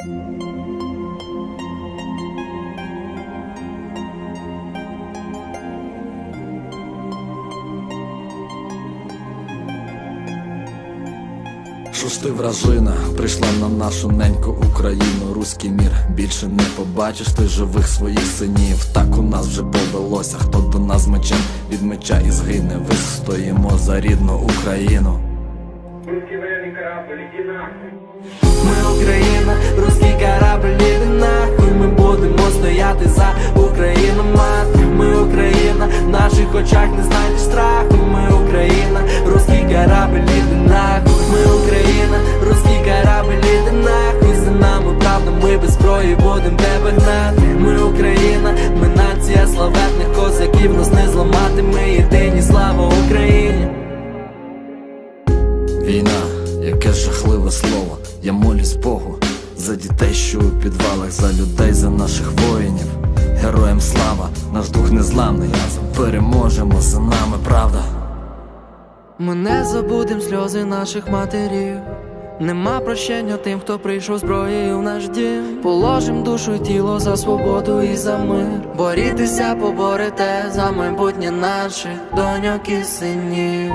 Що ж ти вражина, прийшла на нашу неньку Україну, руський мір більше не побачиш ти живих своїх синів. Так у нас вже повелося, хто до нас мечем від меча і згине. Вистоїмо за рідну Україну. Ми Україна, стояти за Україну, мати. Ми Україна, в наших очах не знайдеш страху. Ми Україна, русський корабль, іди нахуй. Ми Україна, русський корабль, іди нахуй. За нами правда, ми без зброї будем тебе гнати. Ми Україна, ми нація славетних козаків Нас не зламати, ми єдині, слава Україні. Війна, яке жахливе слово. Я молюсь Богу за дітей, що у підвалах, за людей, за наших воїнів. Героям слава, наш дух незламний. Переможемо за нами, правда. Ми не забудем сльози наших матерів. Нема прощення тим, хто прийшов зброєю в наш дім. Положим душу й тіло за свободу і за мир. Борітеся, поборете за майбутнє наших доньок і синів.